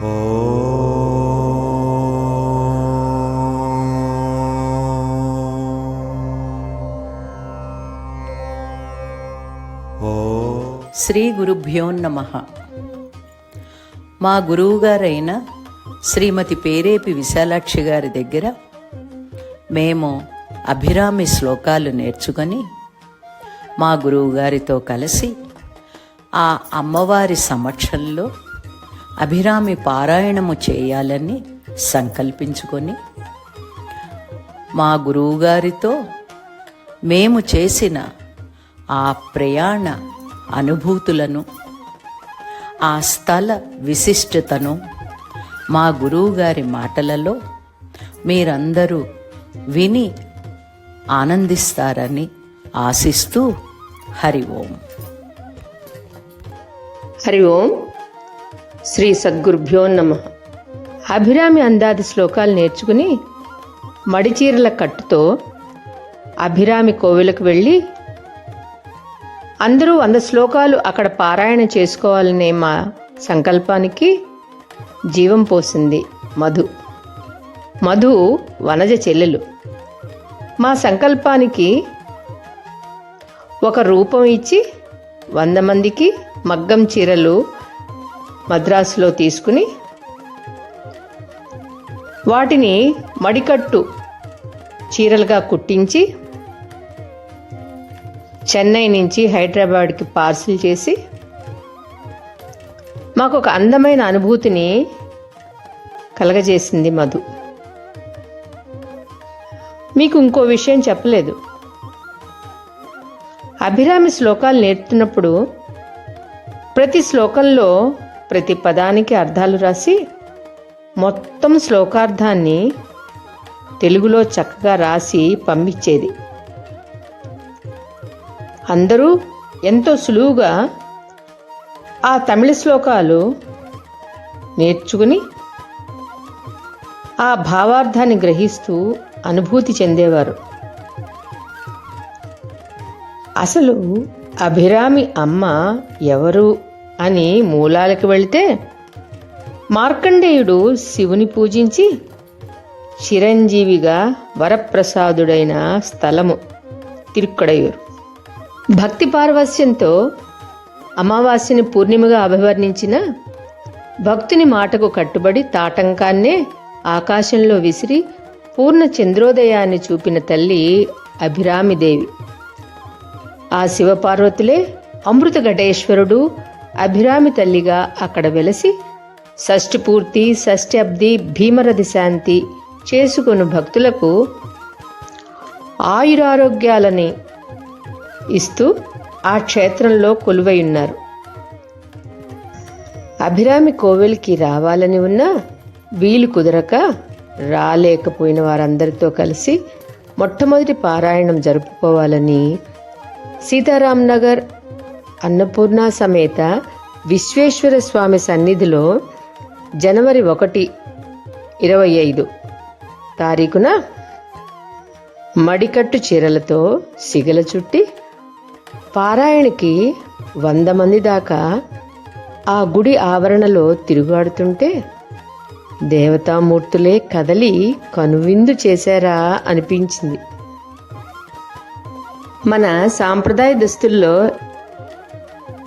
శ్రీ గురుభ్యో నమ. మా గురువుగారైన శ్రీమతి పేరేపి విశాలాక్షి గారి దగ్గర మేము అభిరామి శ్లోకాలు నేర్చుకొని మా గురువుగారితో కలిసి ఆ అమ్మవారి సమక్షంలో అభిరామి పారాయణము చేయాలని సంకల్పించుకొని మా గురువుగారితో మేము చేసిన ఆ ప్రయాణ అనుభూతులను ఆ స్థల విశిష్టతను మా గురువుగారి మాటలలో మీరందరూ విని ఆనందిస్తారని ఆశిస్తూ హరి ఓం. హరి ఓం. శ్రీ సద్గురుభ్యో నమ. అభిరామి అందాది శ్లోకాలు నేర్చుకుని మడిచీరల కట్టుతో అభిరామి కోవిలకు వెళ్ళి అందరూ వంద శ్లోకాలు అక్కడ పారాయణ చేసుకోవాలనే మా సంకల్పానికి జీవం పోసింది మధు. మధు వనజ చెల్లెలు. మా సంకల్పానికి ఒక రూపం ఇచ్చి వంద మందికి మగ్గం చీరలు మద్రాసులో తీసుకుని వాటిని మడికట్టు చీరలుగా కుట్టించి చెన్నై నుంచి హైదరాబాద్కి పార్సిల్ చేసి మాకు ఒక అందమైన అనుభూతిని కలగజేసింది మధు. మీకు ఇంకో విషయం చెప్పలేదు. అభిరామి శ్లోకాలు నేర్పుతున్నప్పుడు ప్రతి శ్లోకంలో ప్రతి పదానికి అర్థాలు రాసి మొత్తం శ్లోకార్థాన్ని తెలుగులో చక్కగా రాసి పంపించేది. అందరూ ఎంతో సులువుగా ఆ తమిళ శ్లోకాలు నేర్చుకుని ఆ భావార్థాన్ని గ్రహిస్తూ అనుభూతి చెందేవారు. అసలు అభిరామి అమ్మ ఎవరు? అని మూలాలకు వెళితే మార్కండేయుడు శివుని పూజించి చిరంజీవిగా వరప్రసాదుడైన స్థలము తిరుక్కడయూరు. భక్తి పార్వస్యంతో అమావాస్యని పూర్ణిమగా అభివర్ణించిన భక్తుని మాటకు కట్టుబడి తాటంకాన్నే ఆకాశంలో విసిరి పూర్ణ చంద్రోదయాన్ని చూపిన తల్లి అభిరామిదేవి. ఆ శివపార్వతులే అమృత ఘటేశ్వరుడు అభిరామి తల్లిగా అక్కడ వెలసి షష్టిపూర్తి షష్ఠబ్ది భీమరథి శాంతి చేసుకుని భక్తులకు ఆయురారోగ్యాలని ఇస్తూ ఆ క్షేత్రంలో కొలువై ఉన్నారు అభిరామి కోవెల్కి రావాలని ఉన్నా వీలు కుదరక రాలేకపోయిన వారందరితో కలిసి మొట్టమొదటి పారాయణం జరుపుకోవాలని సీతారాం నగర్ అన్నపూర్ణ సమేత విశ్వేశ్వర స్వామి సన్నిధిలో జనవరి ఒకటి ఇరవై ఐదు తారీఖున మడికట్టు చీరలతో సిగల చుట్టి పారాయణకి వంద మంది దాకా ఆ గుడి ఆవరణలో తిరుగాడుతుంటే దేవతామూర్తులే కదలి కనువిందు చేశారా అనిపించింది. మన సాంప్రదాయ దుస్తుల్లో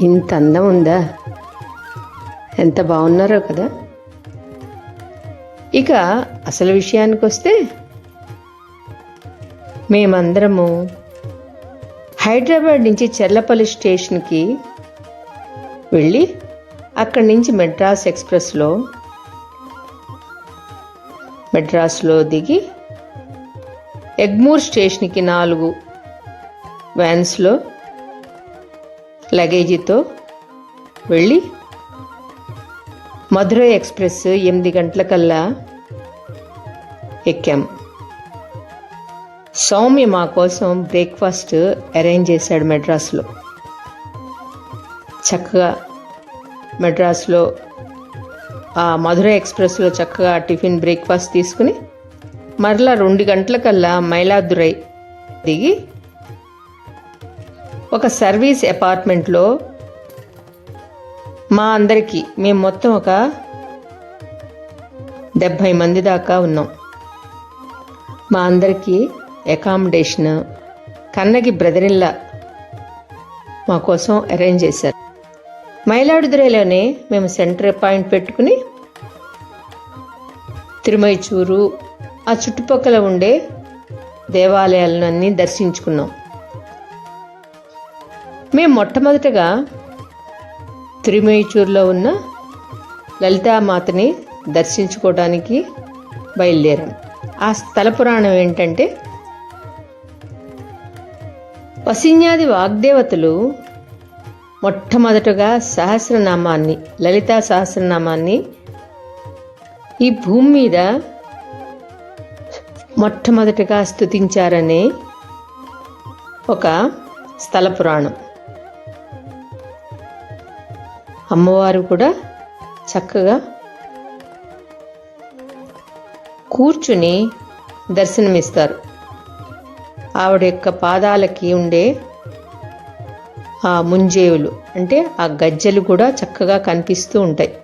ఇంత అందం ఉందా? ఎంత బాగున్నారో కదా? ఇక అసలు విషయానికి వస్తే మేమందరము హైదరాబాద్ నుంచి చెర్లపల్లి స్టేషన్కి వెళ్ళి అక్కడి నుంచి మెడ్రాస్ ఎక్స్ప్రెస్లో మెడ్రాస్లో దిగి ఎగ్మూర్ స్టేషన్కి నాలుగు వ్యాన్స్లో లగేజీతో వెళ్ళి మధురై ఎక్స్ప్రెస్ ఎనిమిది గంటలకల్లా ఎక్కాం. సౌమ్య మా కోసం బ్రేక్ఫాస్ట్ అరేంజ్ చేశాడు మెడ్రాస్లో. చక్కగా మెడ్రాస్లో ఆ మధురై ఎక్స్ప్రెస్లో చక్కగా టిఫిన్ బ్రేక్ఫాస్ట్ తీసుకుని మరలా రెండు గంటలకల్లా మైలాదురై దిగి ఒక సర్వీస్ అపార్ట్మెంట్లో మా అందరికీ మేము మొత్తం ఒక డెబ్భై మంది దాకా ఉన్నాం. మా అందరికీ అకామిడేషన్ కన్నగి బ్రదరిల్లా మా కోసం అరేంజ్ చేశారు. మైలాడుదురైలోనే మేము సెంటర్ పాయింట్ పెట్టుకుని తిరుమైచూరు ఆ చుట్టుపక్కల ఉండే దేవాలయాలను అన్నీ దర్శించుకున్నాం. మేము మొట్టమొదటగా తిరుమైచూరులో ఉన్న లలితామాతని దర్శించుకోవడానికి బయలుదేరాం. ఆ స్థల పురాణం ఏంటంటే పసిన్యాది వాగ్దేవతలు మొట్టమొదటగా సహస్రనామాన్ని లలితా సహస్రనామాన్ని ఈ భూమి మీద మొట్టమొదటగా స్తుతించారనే ఒక స్థల పురాణం. అమ్మవారు కూడా చక్కగా కూర్చుని దర్శనమిస్తారు. ఆవిడ యొక్క పాదాలకి ఉండే ఆ ముంజేవులు అంటే ఆ గజ్జెలు కూడా చక్కగా కనిపిస్తూ ఉంటాయి.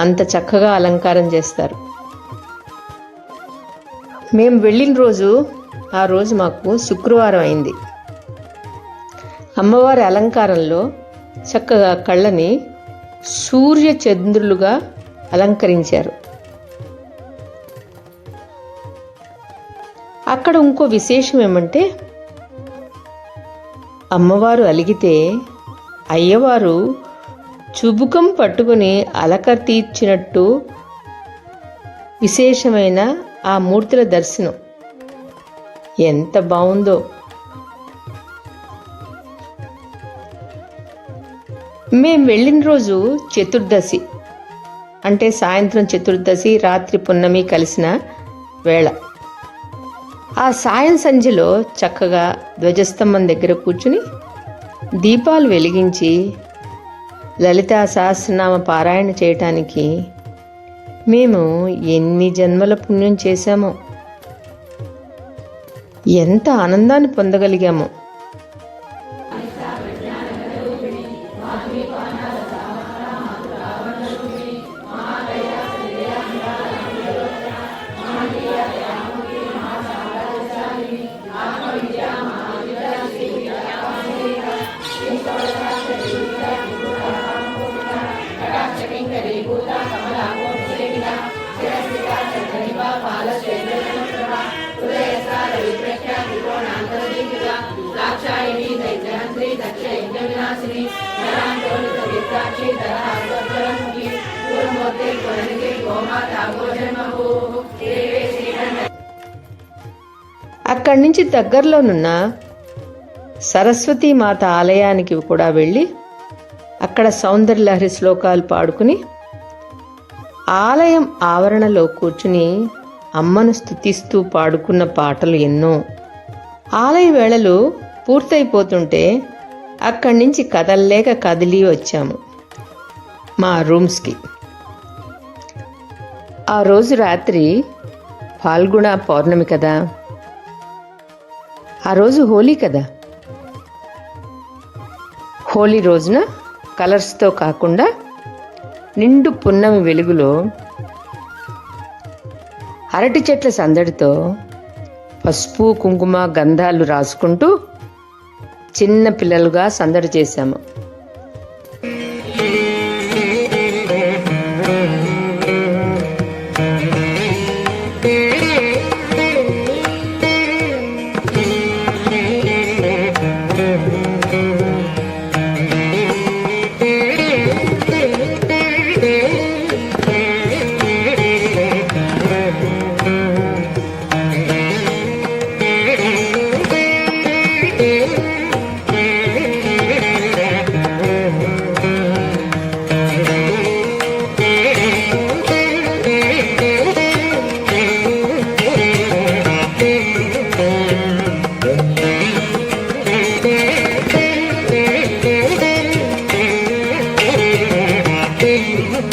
అంత చక్కగా అలంకారం చేస్తారు. మేము వెళ్ళిన రోజు ఆ రోజు మాకు శుక్రవారం అయింది. అమ్మవారి అలంకారంలో చక్కగా కళ్ళని సూర్య చంద్రులుగా అలంకరించారు. అక్కడ ఇంకో విశేషం ఏమంటే అమ్మవారు అలిగితే అయ్యవారు చుబుకం పట్టుకుని అలక తీర్చినట్టు విశేషమైన ఆ మూర్తుల దర్శనం. ఎంత బాగుందో మేము వెళ్ళిన రోజు చతుర్దశి. అంటే సాయంత్రం చతుర్దశి రాత్రి పున్నమి కలిసిన వేళ. ఆ సాయం సంధ్యలో చక్కగా ధ్వజస్తంభం దగ్గర కూర్చుని దీపాలు వెలిగించి లలితా సహస్రనామ పారాయణ చేయటానికి మేము ఎన్ని జన్మల పుణ్యం చేశామో ఎంత ఆనందాన్ని పొందగలిగామో. అక్కడి నుంచి దగ్గరలోనున్న సరస్వతీ మాత ఆలయానికి కూడా వెళ్ళి అక్కడ సౌందర్యలహరి శ్లోకాలు పాడుకుని ఆలయం ఆవరణలో కూర్చుని అమ్మను స్తుతిస్తూ పాడుకున్న పాటలు ఎన్నో. ఆలయ వేళలు పూర్తయిపోతుంటే అక్కడి నుంచి కదల్లేక కదిలి వచ్చాము మా రూమ్స్కి. ఆ రోజు రాత్రి పాల్గొన పౌర్ణమి కదా? ఆ రోజు హోలీ కదా? హోలీ రోజున కలర్స్తో కాకుండా నిండు పున్నమి వెలుగులో అరటి చెట్ల సందడితో పసుపు కుంకుమ గంధాలు రాసుకుంటూ చిన్న పిల్లలుగా సందడి చేశాము.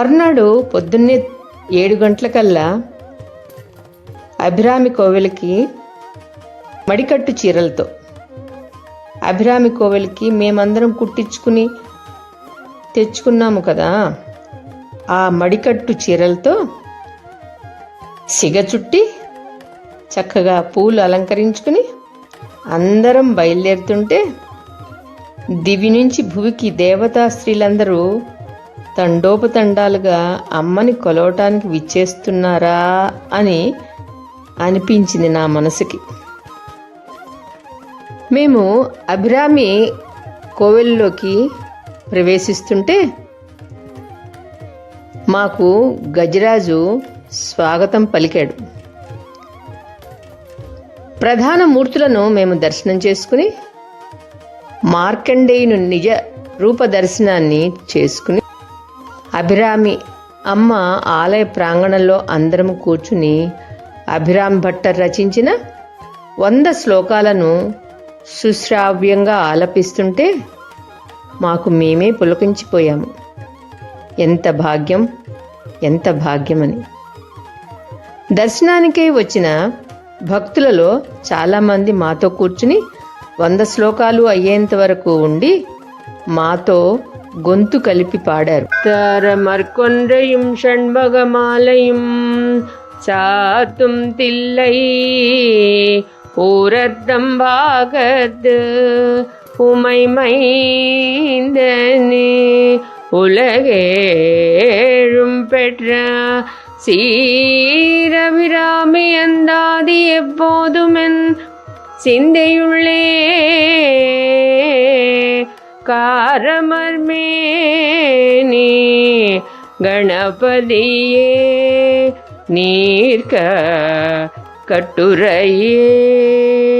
మర్నాడు పొద్దున్నే ఏడు గంటలకల్లా అభిరామి కోవెలకి మడికట్టు చీరలతో. అభిరామి కోవెలకి మేమందరం కుట్టించుకుని తెచ్చుకున్నాము కదా ఆ మడికట్టు చీరలతో సిగ చుట్టి చక్కగా పూలు అలంకరించుకుని అందరం బయలుదేరుతుంటే దివి నుంచి భువికి దేవతా స్త్రీలందరూ తండోపతండాలుగా అమ్మని కొలవటానికి విచ్చేస్తున్నారా అని అనిపించింది నా మనసుకి. మేము అభిరామి కోవెల్లోకి ప్రవేశిస్తుంటే మాకు గజరాజు స్వాగతం పలికాడు. ప్రధాన మూర్తులను మేము దర్శనం చేసుకుని మార్కండేయుని నిజ రూప దర్శనాన్ని చేసుకుని అభిరామి అమ్మ ఆలయ ప్రాంగణంలో అందరం కూర్చుని అభిరామ్ భట్టర్ రచించిన వంద శ్లోకాలను సుశ్రావ్యంగా ఆలపిస్తుంటే మాకు మేమే పులకించిపోయాము. ఎంత భాగ్యం ఎంత భాగ్యమని. దర్శనానికై వచ్చిన భక్తులలో చాలామంది మాతో కూర్చుని వంద శ్లోకాలు అయ్యేంత వరకు ఉండి మాతో గొంతు కలిపి పాడారు తరమర్కొండ్రయుం షణ్భగమాలయం చాతుం తిల్లై ஊரத்தம் பாகத் உமைமைந்தனே உலகேழும் பெற்ற சீரபிராமி அந்தாதி எப்போதுமென் சிந்தையுள்ளே காரமர்மேனி கணபதியே நீர்க்க கட்டுரையே.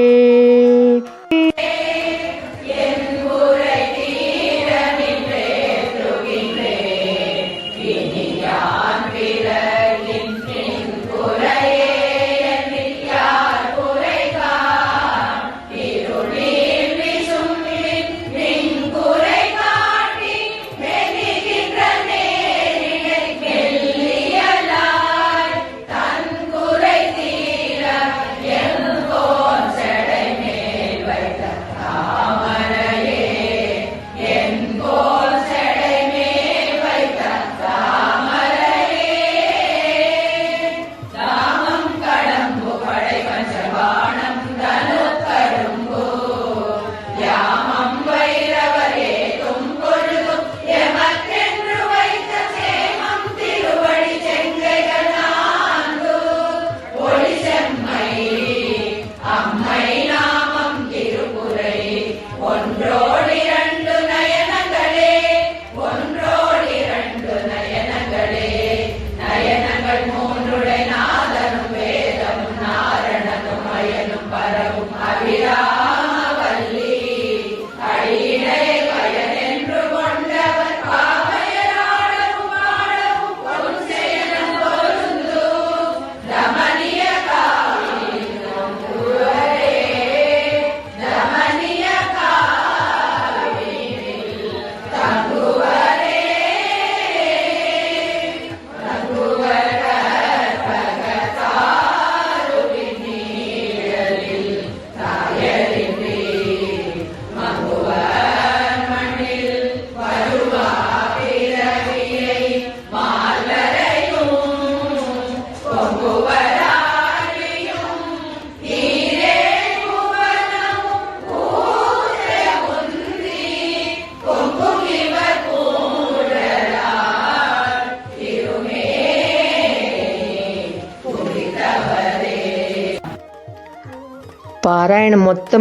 పారాయణ మొత్తం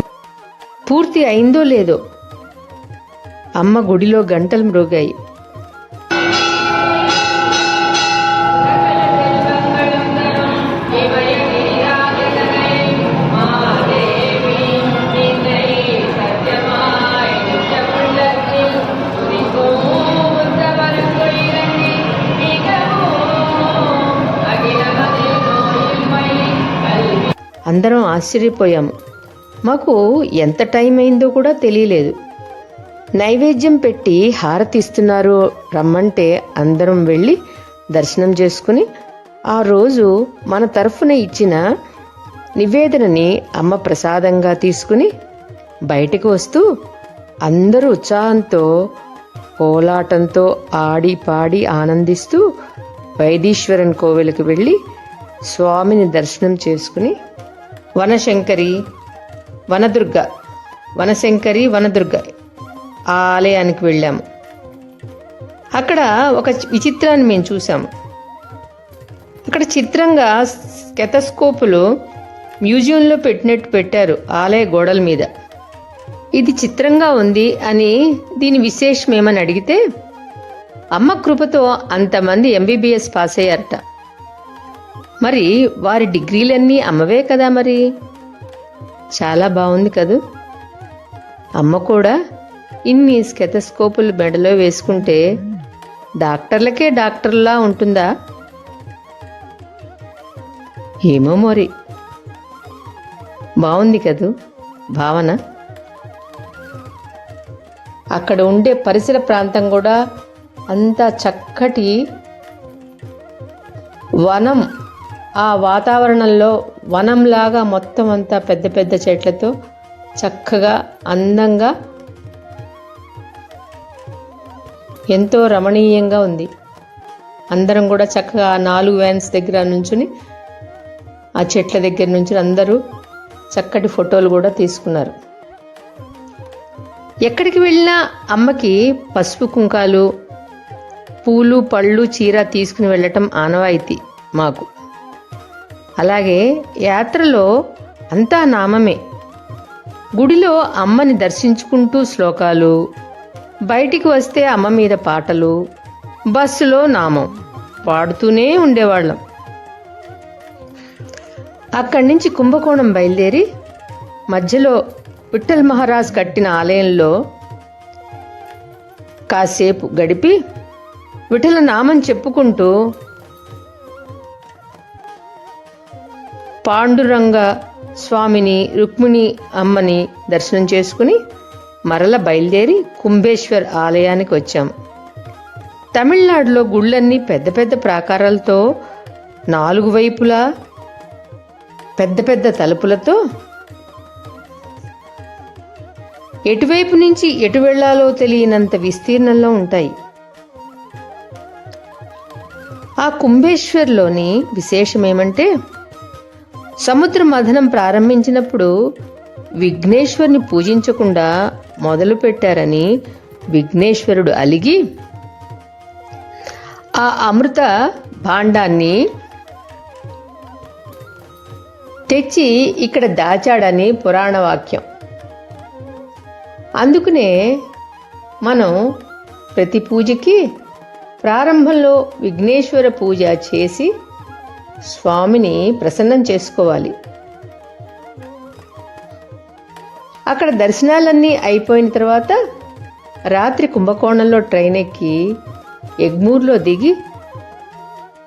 పూర్తి అయిందో లేదో అమ్మ గుడిలో గంటలు మ్రోగాయి అందరం ఆశ్చర్యపోయాము. మాకు ఎంత టైం అయిందో కూడా తెలియలేదు. నైవేద్యం పెట్టి హారతి ఇస్తున్నారు రమ్మంటే అందరం వెళ్ళి దర్శనం చేసుకుని ఆ రోజు మన తరఫున ఇచ్చిన నివేదనని అమ్మ ప్రసాదంగా తీసుకుని బయటకు వస్తూ అందరూ ఉత్సాహంతో కోలాటంతో ఆడి పాడి ఆనందిస్తూ వైదీశ్వరన్ కోవెలకు వెళ్ళి స్వామిని దర్శనం చేసుకుని వనశంకరి వనదుర్గ వనశంకరి వనదుర్గ ఆ ఆలయానికి వెళ్ళాము. అక్కడ ఒక విచిత్రాన్ని మేము చూసాము అక్కడ చిత్రంగా స్కెతస్కోపులు మ్యూజియంలో పెట్టినట్టు పెట్టారు ఆలయ గోడల మీద. ఇది చిత్రంగా ఉంది అని దీని విశేషం ఏమని అడిగితే అమ్మ కృపతో అంతమంది ఎంబీబీఎస్ పాస్ అయ్యారట. మరి వారి డిగ్రీలన్నీ అమ్మవే కదా మరి? చాలా బాగుంది కదూ. అమ్మ కూడా ఇన్ని స్కెతస్కోపులు మెడలో వేసుకుంటే డాక్టర్లకే డాక్టర్లా ఉంటుందా? ఏమో మరి. బాగుంది కదూ భావన. అక్కడ ఉండే పరిసర ప్రాంతం కూడా అంత చక్కటి వనం ఆ వాతావరణంలో వనంలాగా మొత్తం అంతా పెద్ద పెద్ద చెట్లతో చక్కగా అందంగా ఎంతో రమణీయంగా ఉంది. అందరం కూడా చక్కగా ఆ నాలుగు వ్యాన్స్ దగ్గర నుంచుని ఆ చెట్ల దగ్గర నుంచి అందరూ చక్కటి ఫోటోలు కూడా తీసుకున్నారు. ఎక్కడికి వెళ్ళినా అమ్మకి పసుపు కుంకాలు పూలు పళ్ళు చీర తీసుకుని వెళ్ళటం ఆనవాయితీ మాకు. అలాగే యాత్రలో అంతా నామమే. గుడిలో అమ్మని దర్శించుకుంటూ శ్లోకాలు బయటికి వస్తే అమ్మ మీద పాటలు బస్సులో నామం పాడుతూనే ఉండేవాళ్ళం. అక్కడి నుంచి కుంభకోణం బయలుదేరి మధ్యలో విఠల్ మహారాజ్ కట్టిన ఆలయంలో కాసేపు గడిపి విఠల నామం చెప్పుకుంటూ పాండురంగ స్వామిని రుక్మిణి అమ్మని దర్శనం చేసుకుని మరల బయలుదేరి కుంభేశ్వర్ ఆలయానికి వచ్చాం. తమిళనాడులో గుళ్ళన్నీ పెద్ద పెద్ద ప్రాకారాలతో నాలుగు వైపులా పెద్ద పెద్ద తలుపులతో ఎటువైపు నుంచి ఎటు వెళ్ళాలో తెలియనంత విస్తీర్ణంలో ఉంటాయి. ఆ కుంభేశ్వర్లోని విశేషమేమంటే సముద్ర మథనం ప్రారంభించినప్పుడు విఘ్నేశ్వరుని పూజించకుండా మొదలు పెట్టారని విఘ్నేశ్వరుడు అలిగి ఆ అమృత భాండాన్ని తెచ్చి ఇక్కడ దాచాడని పురాణ వాక్యం అందుకనే మనం ప్రతి పూజకి ప్రారంభంలో విఘ్నేశ్వర పూజ చేసి స్వామిని ప్రసన్నం చేసుకోవాలి. అక్కడ దర్శనాలన్నీ అయిపోయిన తర్వాత రాత్రి కుంభకోణంలో ట్రైన్ ఎక్కి ఎగ్మూర్లో దిగి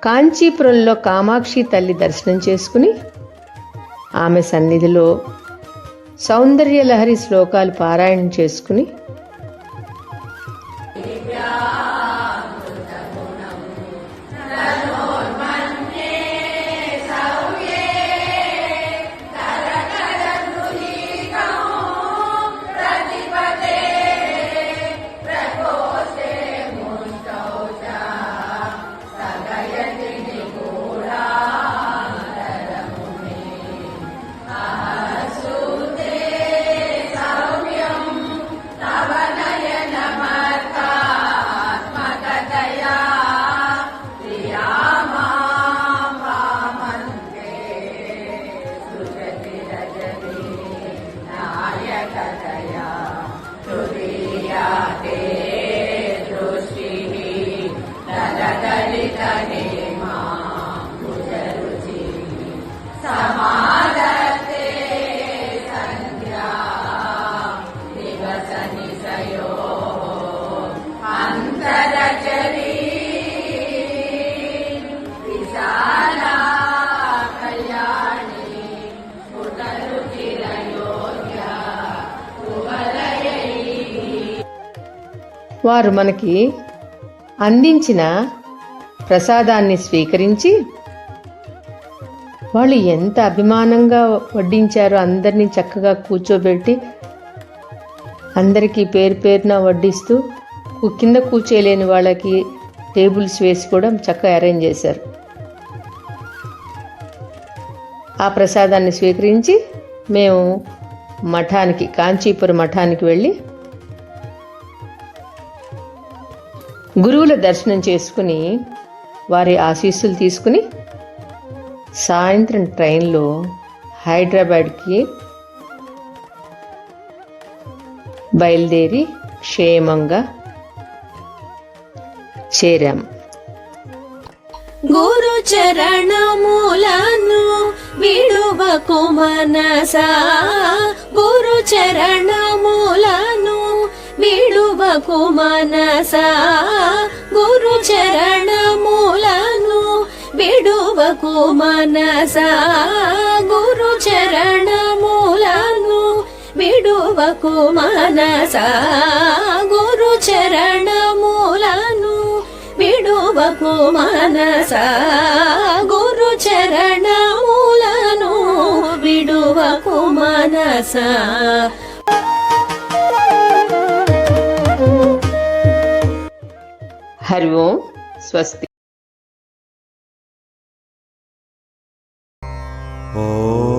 కాంచీపురంలో కామాక్షి తల్లి దర్శనం చేసుకుని ఆమె సన్నిధిలో సౌందర్యలహరి శ్లోకాలు పారాయణం చేసుకుని వారు మనకి అందించిన ప్రసాదాన్ని స్వీకరించి వాళ్ళు ఎంత అభిమానంగా వడ్డించారో అందరినీ చక్కగా కూర్చోబెట్టి అందరికీ పేరు పేరున వడ్డిస్తూ కింద కూర్చోలేని వాళ్ళకి టేబుల్స్ వేసి కూడా చక్కగా అరేంజ్ చేశారు. ఆ ప్రసాదాన్ని స్వీకరించి మేము మఠానికి కాంచీపురం మఠానికి వెళ్ళి గురువుల దర్శనం చేసుకుని వారి ఆశీస్సులు తీసుకుని సాయంత్రం ట్రైన్లో హైదరాబాద్కి బయలుదేరి క్షేమంగా చేరాం. గురు చరణములను విడువకు మనసా. గురు చరణములను విడువకు మనసా గురు చరణములను విడువకు మనసా గురు చరణములను విడువకు మనసా గురు చరణములను విడువకు మనసా గురు చరణములను విడువకు మనసా హరి ఓం స్వస్తి ఓ